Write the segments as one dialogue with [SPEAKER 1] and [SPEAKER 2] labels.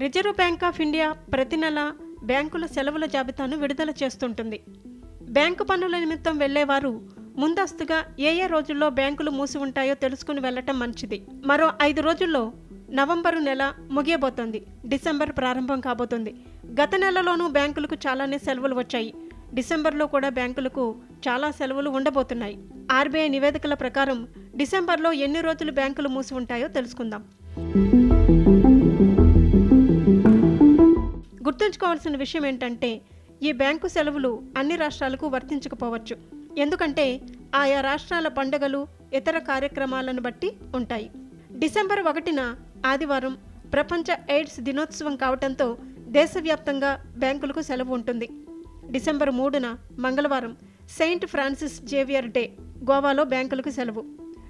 [SPEAKER 1] Reserve bank of India ప్రతి నెల బ్యాంకుల సెలవుల జాబితాను విడుదల చేస్తుంటుంది. బ్యాంకు పనుల నిమిత్తం వెళ్ళేవారు ముందస్తుగా ఏ ఏ రోజుల్లో బ్యాంకులు మూసి ఉంటాయో తెలుసుకుని వెళ్ళటం మంచిది. మరో ఐదు రోజుల్లో నవంబరు నెల ముగియబోతోంది. డిసెంబర్ ప్రారంభం కాబోతుంది. గత నెలలోనూ బ్యాంకులకు చాలానే సెలవులు వచ్చాయి. డిసెంబర్లో కూడా బ్యాంకులకు చాలా సెలవులు ఉండబోతున్నాయి. ఆర్బీఐ నివేదికల ప్రకారం డిసెంబర్లో ఎన్ని రోజులు బ్యాంకులు మూసి ఉంటాయో తెలుసుకుందాం. గుర్తుంచుకోవాల్సిన విషయం ఏంటంటే ఈ బ్యాంకు సెలవులు అన్ని రాష్ట్రాలకు వర్తించకపోవచ్చు. ఎందుకంటే ఆయా రాష్ట్రాల పండుగలు ఇతర కార్యక్రమాలను బట్టి ఉంటాయి. డిసెంబర్ ఒకటిన ఆదివారం ప్రపంచ ఎయిడ్స్ దినోత్సవం కావడంతో దేశవ్యాప్తంగా బ్యాంకులకు సెలవు ఉంటుంది. డిసెంబర్ మూడున మంగళవారం సెయింట్ ఫ్రాన్సిస్ జేవియర్ డే గోవాలో బ్యాంకులకు సెలవు.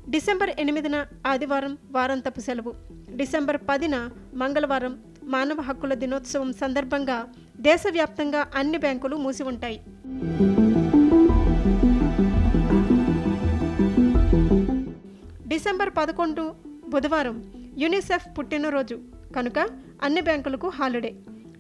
[SPEAKER 1] డిసెంబర్ ఎనిమిదిన ఆదివారం వారాంతపు సెలవు. డిసెంబర్ పదిన మంగళవారం మానవ హక్కుల దినోత్సవం సందర్భంగా దేశవ్యాప్తంగా అన్ని బ్యాంకులు మూసి ఉంటాయి. డిసెంబర్ పదకొండు బుధవారం యునిసెఫ్ పుట్టినరోజు. కనుక అన్ని బ్యాంకులకు హాలిడే.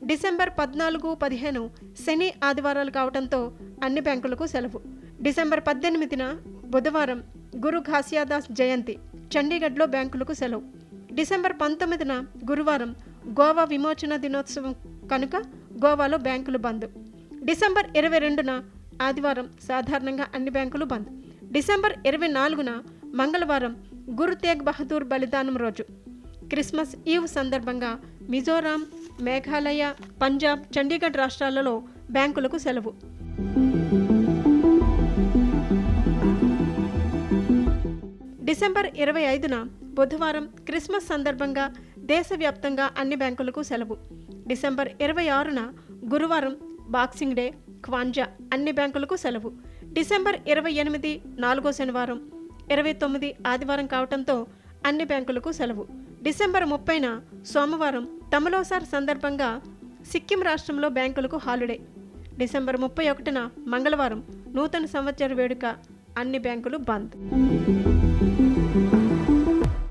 [SPEAKER 1] డిసెంబర్ పద్నాలుగు పదిహేను శని ఆదివారాలు కావడంతో అన్ని బ్యాంకులకు సెలవు. డిసెంబర్ పద్దెనిమిదిన బుధవారం గురు ఘాసియాదాస్ జయంతి. చండీగఢ్లో బ్యాంకులకు సెలవు. డిసెంబర్ పంతొమ్మిదిన గురువారం గోవా విమోచన దినోత్సవం కనుక గోవాలో బ్యాంకులు బంద్. డిసెంబర్ ఇరవై రెండున ఆదివారం సాధారణంగా అన్ని బ్యాంకులు బంద్. డిసెంబర్ ఇరవై నాలుగున మంగళవారం గురు తేగ్ బహదూర్ బలిదానం రోజు. క్రిస్మస్ ఈవ్ సందర్భంగా మిజోరాం మేఘాలయ పంజాబ్ చండీగఢ్ రాష్ట్రాలలో బ్యాంకులకు సెలవు. డిసెంబర్ ఇరవై ఐదున బుధవారం క్రిస్మస్ సందర్భంగా దేశవ్యాప్తంగా అన్ని బ్యాంకులకు సెలవు. డిసెంబర్ ఇరవై ఆరున గురువారం బాక్సింగ్ డే క్వాంజా అన్ని బ్యాంకులకు సెలవు. డిసెంబర్ ఇరవై ఎనిమిది నాలుగో శనివారం ఇరవై తొమ్మిది ఆదివారం కావడంతో అన్ని బ్యాంకులకు సెలవు. డిసెంబర్ ముప్పైన సోమవారం తమలోసార్ సందర్భంగా సిక్కిం రాష్ట్రంలో బ్యాంకులకు హాలిడే. డిసెంబర్ ముప్పై ఒకటిన మంగళవారం నూతన సంవత్సర వేడుక అన్ని బ్యాంకులు బంద్.